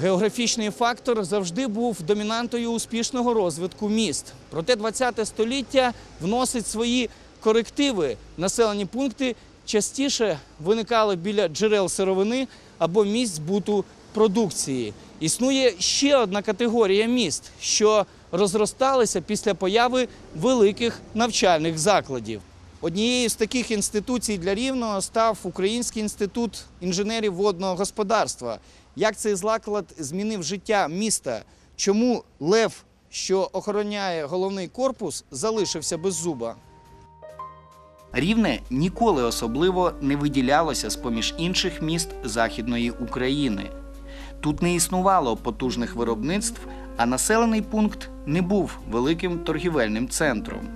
Географічний фактор завжди був домінантою успішного розвитку міст. Проте 20 століття вносить свої корективи. Населені пункти частіше виникали біля джерел сировини або місць збуту продукції. Існує ще одна категорія міст, що розросталися після появи великих навчальних закладів. Однією з таких інституцій для рівного став Український інститут інженерів водного господарства. Як цей заклад змінив життя міста? Чому лев, що охороняє головний корпус, залишився без зуба? Рівне ніколи особливо не виділялося з поміж інших міст Західної України. Тут не існувало потужних виробництв, а населений пункт не був великим торгівельним центром.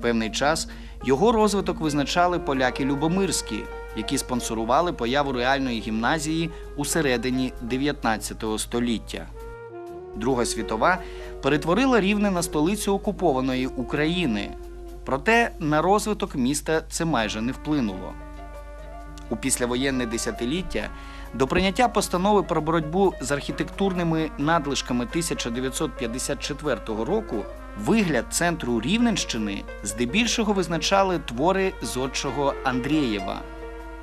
Певний час його розвиток визначали поляки Любомирські, які спонсорували появу реальної гімназії у середині 19 століття. Друга світова перетворила рівне на столицю окупованої України. Проте на розвиток міста це майже не вплинуло. У післявоєнне десятиліття до прийняття постанови про боротьбу з архітектурними надлишками 1954 року вигляд центру Рівненщини здебільшого визначали твори зодчого Андрієва.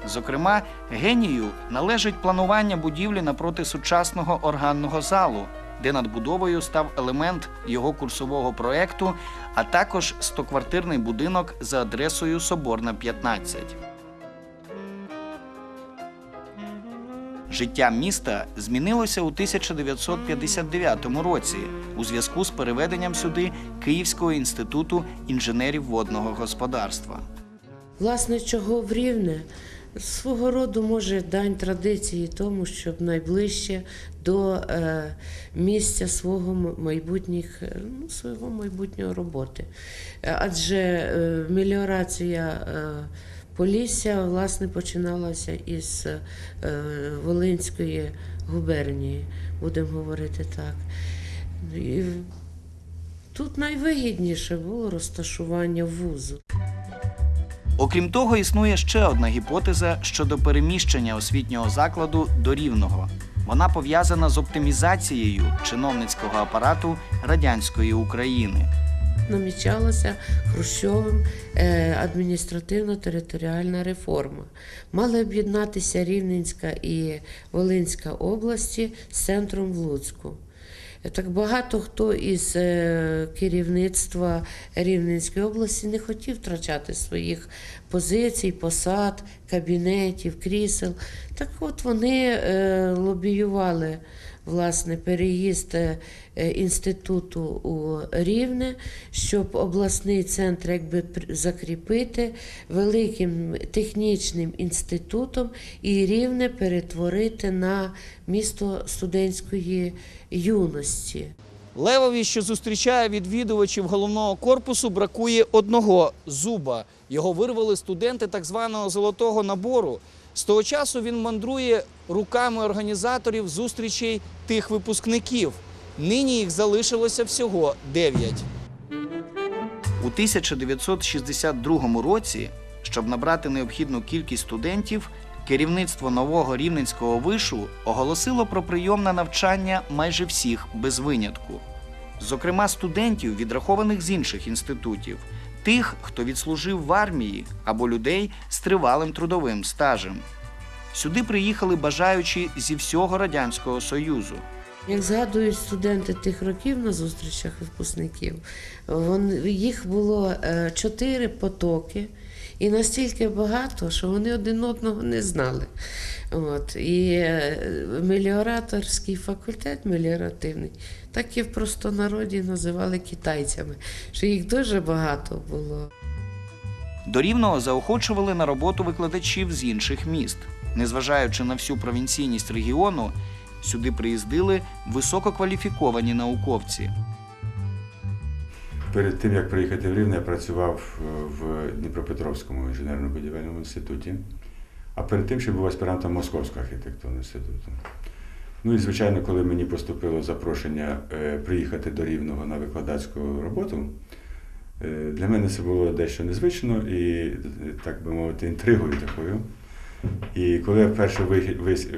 Зокрема, генію належить планування будівлі напроти сучасного органного залу, де надбудовою став елемент його курсового проекту, а також стоквартирний будинок за адресою Соборна 15. Життя міста змінилося у 1959 році у зв'язку з переведенням сюди Київського інституту інженерів водного господарства. Власне, чого в Рівне? Свого роду може дань традиції тому, щоб найближче до е, місця свого майбутніх, е, ну, свого майбутнього роботи. Е, Адже меліорація Полісся власне починалася із е, Волинської губернії, будемо говорити так. І тут найвигідніше було розташування вузу. Окрім того, існує ще одна гіпотеза щодо переміщення освітнього закладу до рівного. Вона пов'язана з оптимізацією чиновницького апарату радянської України. Намічалася Хрущовим е, адміністративно-територіальна реформа. Мали об'єднатися Рівненська і Волинська області з центром в Луцьку. Е, Так багато хто із е, керівництва Рівненської області не хотів втрачати своїх позицій, посад, кабінетів, крісел. Так от вони е, лобіювали власне переїзд е, інституту у Рівне, щоб обласний центр якби закріпити великим технічним інститутом і рівне перетворити на місто студентської юності. Левові, що зустрічає відвідувачів головного корпусу, бракує одного зуба. Його вирвали студенти так званого золотого набору. З того часу він мандрує руками організаторів зустрічей тих випускників. Нині їх залишилося всього дев'ять. У 1962 році, щоб набрати необхідну кількість студентів, керівництво нового рівненського вишу оголосило про прийом на навчання майже всіх без винятку. Зокрема, студентів, відрахованих з інших інститутів, тих, хто відслужив в армії або людей з тривалим трудовим стажем. Сюди приїхали бажаючі зі всього Радянського Союзу. Як згадують студенти тих років на зустрічах випускників, їх було е, чотири потоки. І настільки багато, що вони один одного не знали. От. І е, меліораторський факультет меліоративний, так і в простонароді називали китайцями, що їх дуже багато було. До Рівного заохочували на роботу викладачів з інших міст. Незважаючи на всю провінційність регіону, сюди приїздили висококваліфіковані науковці. Перед тим, як приїхати в Рівне, я працював е, в Дніпропетровському інженерно-будівельному інституті, а перед тим ще був аспірантом Московського архітектурного інституту. Ну і, звичайно, коли мені поступило запрошення е, приїхати до Рівного на викладацьку роботу, е, для мене це було дещо незвично і, так би мовити, інтригою такою. І коли я вперше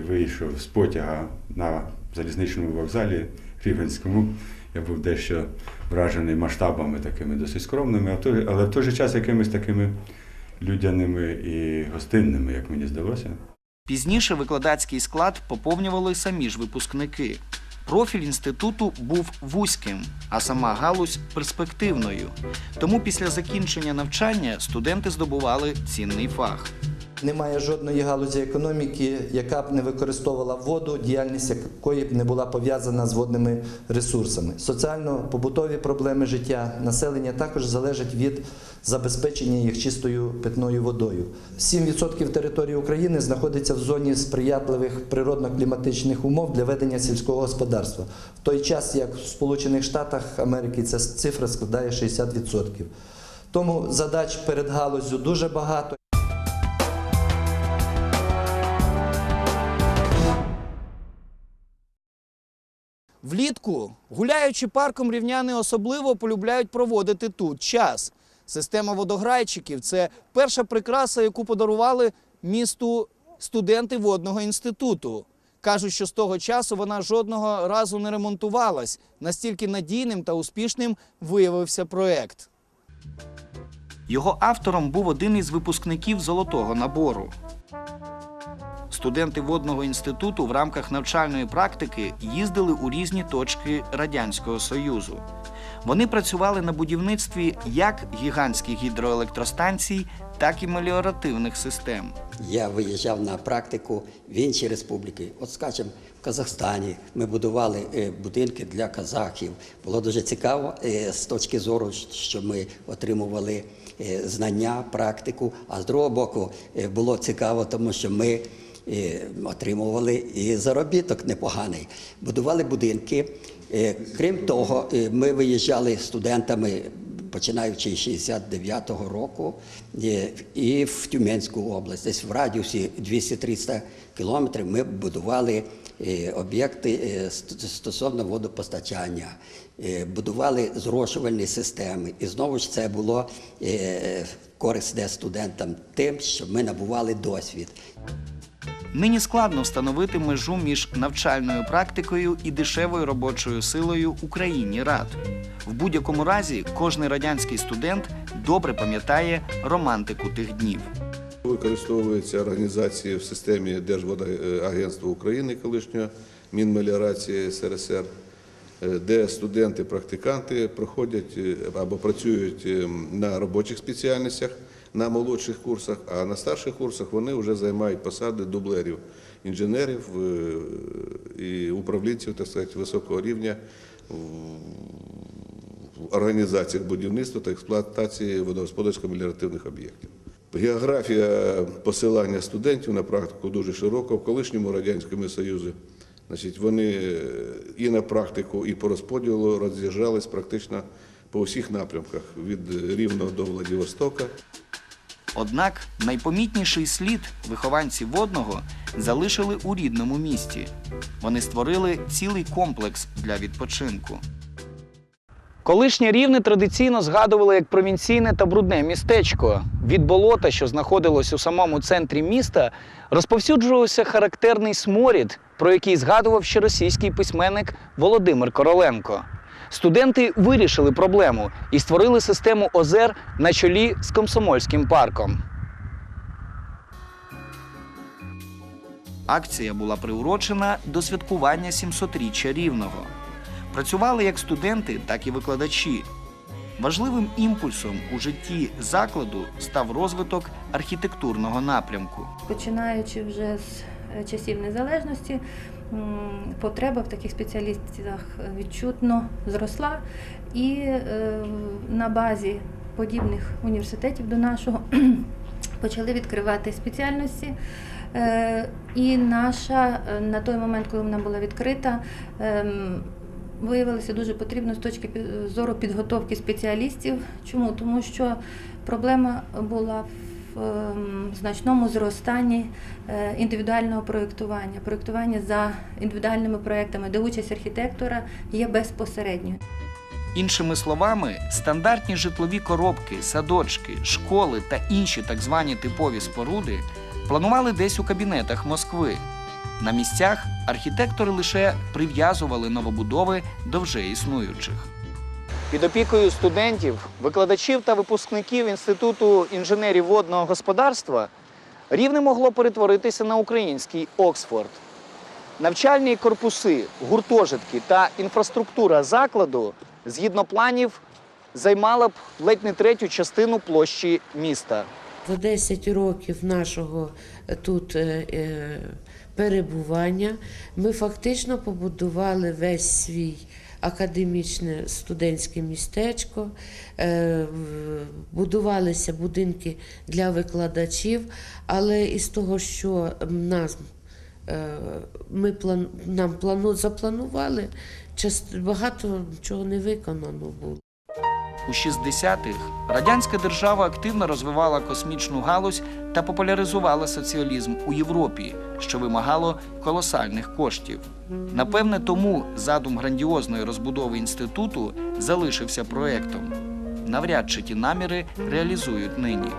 вийшов з потяга на залізничному вокзалі Рівенському. Я був дещо вражений масштабами такими досить скромними, але в той же час якимись такими людяними і гостинними, як мені здалося. Пізніше викладацький склад поповнювали самі ж випускники. Профіль інституту був вузьким, а сама галузь перспективною. Тому після закінчення навчання студенти здобували цінний фах. Немає жодної галузі економіки, яка б не використовувала воду, діяльність якої б не була пов'язана з водними ресурсами. Соціально-побутові проблеми життя населення також залежать від забезпечення їх чистою питною водою. 7% території України знаходиться в зоні сприятливих природно-кліматичних умов для ведення сільського господарства. В той час, як в Сполучених Штатах Америки ця цифра складає 60%. Тому задач перед галуззю дуже багато. Влітку, гуляючи парком, рівняни особливо полюбляють проводити тут час. Система водограйчиків це перша прикраса, яку подарували місту студенти водного інституту. Кажуть, що з того часу вона жодного разу не ремонтувалась. Настільки надійним та успішним виявився проект. Його автором був один із випускників золотого набору. Студенти водного інституту в рамках навчальної практики їздили у різні точки Радянського Союзу. Вони працювали на будівництві як гігантських гідроелектростанцій, так і меліоративних систем. Я виїжджав на практику в інші республіки. От, скажімо, в Казахстані ми будували е, будинки для казахів. Було дуже цікаво е, з точки зору, що ми отримували е, знання, практику. А з другого боку, було цікаво, тому що ми е, отримували і заробіток непоганий. Будували будинки. Е, Крім того, е, ми виїжджали студентами починаючи з 69-го року е, і в Тюменську область. Десь в радіусі 200-300 кілометрів ми будували об'єкти стосовно водопостачання, будували зрошувальні системи. І знову ж це було корисне студентам тим, що ми набували досвід. Нині складно встановити межу між навчальною практикою і дешевою робочою силою у країні рад. В будь-якому разі, кожний радянський студент добре пам'ятає романтику тих днів. Використовується організації в системі Держводоагентства України, колишнього Мінмеліорації СРСР, е, де студенти-практиканти проходять е, або працюють е, на робочих спеціальностях на молодших курсах, а на старших курсах вони вже займають посади дублерів, інженерів е, і управлінців, так сказати, високого рівня в організаціях будівництва та експлуатації водогосподарсько-меліоративних об'єктів. Географія посилання студентів на практику дуже широка. В колишньому Радянському Союзі значить, вони е, і на практику, і по розподілу роз'їжджались практично по усіх напрямках від Рівного до Владивостока. Однак найпомітніший слід вихованці водного залишили у рідному місті. Вони створили цілий комплекс для відпочинку. Колишнє рівне традиційно згадували як провінційне та брудне містечко. Від болота, що знаходилось у самому центрі міста, розповсюджувався характерний сморід, про який згадував ще російський письменник Володимир Короленко. Студенти вирішили проблему і створили систему озер на чолі з комсомольським парком. Акція була приурочена до святкування 700-річчя рівного. Працювали як студенти, так і викладачі. Важливим імпульсом у житті закладу став розвиток архітектурного напрямку. Починаючи вже з е, часів незалежності, потреба в таких спеціалістах відчутно зросла, і е, на базі подібних університетів до нашого почали відкривати спеціальності. Е, І наша е, на той момент, коли вона була відкрита, ем, виявилося дуже потрібно з точки зору підготовки спеціалістів. Чому? Тому що проблема була в ем, значному зростанні е, індивідуального проєктування, проєктування за індивідуальними проєктами, де участь архітектора є безпосередньою. Іншими словами, стандартні житлові коробки, садочки, школи та інші так звані типові споруди планували десь у кабінетах Москви. На місцях архітектори лише прив'язували новобудови до вже існуючих. Під опікою студентів, викладачів та випускників Інституту інженерів водного господарства рівне могло перетворитися на український Оксфорд. Навчальні корпуси, гуртожитки та інфраструктура закладу згідно планів займала б ледь не третю частину площі міста. За 10 років нашого е, тут е, е, перебування ми фактично побудували весь свій академічне студентське містечко, е, будувалися будинки для викладачів, але із того, що нас е, ми план, нам плану, запланували, багато чого не виконано було. У 60-х радянська держава активно розвивала космічну галузь та популяризувала соціалізм у Європі, що вимагало колосальних коштів. Напевне, тому задум грандіозної розбудови інституту залишився проектом. Навряд чи ті наміри реалізують нині.